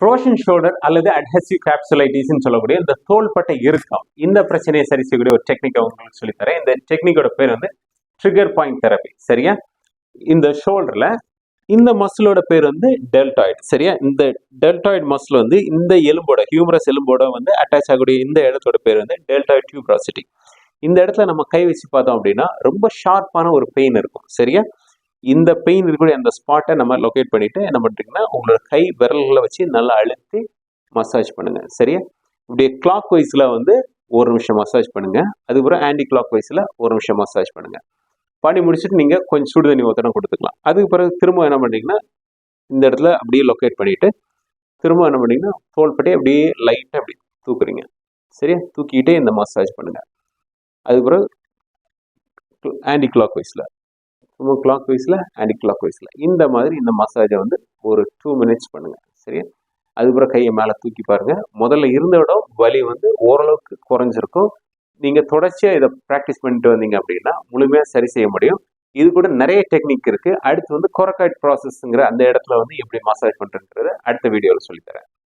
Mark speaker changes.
Speaker 1: Frozen shoulder அல்லது adhesive கேப்சுலைட்டிஸ்ன்னு சொல்லக்கூடிய இந்த தோள்பட்டை இறுக்கம். இந்த பிரச்சனையை சரி செய்யக்கூடிய ஒரு டெக்னிக்கை உங்களுக்கு சொல்லித்தரேன். இந்த டெக்னிக்கோட பேர் வந்து ட்ரிகர் பாயிண்ட் தெரப்பி சரியா? இந்த ஷோல்டரில் இந்த மசிலோட பேர் வந்து டெல்டாய்டு சரியா? இந்த டெல்டாய்டு மசில் வந்து இந்த எலும்போட ஹியூமரஸ் எலும்போட வந்து அட்டாச் ஆகக்கூடிய இந்த இடத்தோட பேர் வந்து டெல்டாய்டு டியூப்ராசிட்டி இந்த இடத்துல நம்ம கை வச்சு பார்த்தோம் அப்படின்னா ரொம்ப ஷார்ப்பான ஒரு பெயின் இருக்கும். சரியா? இந்த பெயின் இருக்கக்கூடிய அந்த ஸ்பாட்டை நம்ம லொக்கேட் பண்ணிவிட்டு என்ன பண்ணுறீங்கன்னா உங்களோட கை விரல்களை வச்சு நல்லா அழுத்தி மசாஜ் பண்ணுங்கள் சரியா? இப்படி கிளாக் வைஸில் வந்து ஒரு நிமிஷம் மசாஜ் பண்ணுங்கள் அதுக்கப்புறம் ஆன்டி கிளாக் வைஸில் ஒரு நிமிஷம் மசாஜ் பண்ணுங்கள் பண்ணி முடிச்சுட்டு நீங்கள் கொஞ்சம் சுடு தண்ணி ஒத்தடம் கொடுத்துக்கலாம். அதுக்கு பிறகு திரும்ப என்ன பண்ணுறீங்கன்னா இந்த இடத்துல அப்படியே லொக்கேட் பண்ணிவிட்டு திரும்ப என்ன பண்ணிங்கன்னா தோள்பட்டி அப்படியே லைட்டாக அப்படி தூக்குறீங்க. சரியா? தூக்கிக்கிட்டே இந்த மசாஜ் பண்ணுங்கள் அதுக்கு பிறகு ஆன்டி கிளாக் வைஸில் கிளாக் வைஸில் ஆன்டி கிளாக் வைஸில் இந்த மாதிரி இந்த மசாஜை வந்து ஒரு டூ மினிட்ஸ் பண்ணுங்கள் சரியா? அதுக்கப்புறம் கையை மேலே தூக்கி பாருங்கள் முதல்ல இருந்த இடம் வலி வந்து ஓரளவுக்கு குறைஞ்சிருக்கும். நீங்கள் தொடர்ச்சியாக இதை ப்ராக்டிஸ் பண்ணிட்டு வந்தீங்க அப்படின்னா முழுமையாக சரி செய்ய முடியும். இது கூட நிறைய டெக்னிக் இருக்குது அடுத்து வந்து கொரக்காய்ட் ப்ராசஸ்ங்கிற அந்த இடத்துல வந்து எப்படி மசாஜ் பண்றதுன்றத அடுத்த வீடியோவில் சொல்லித்தரேன்.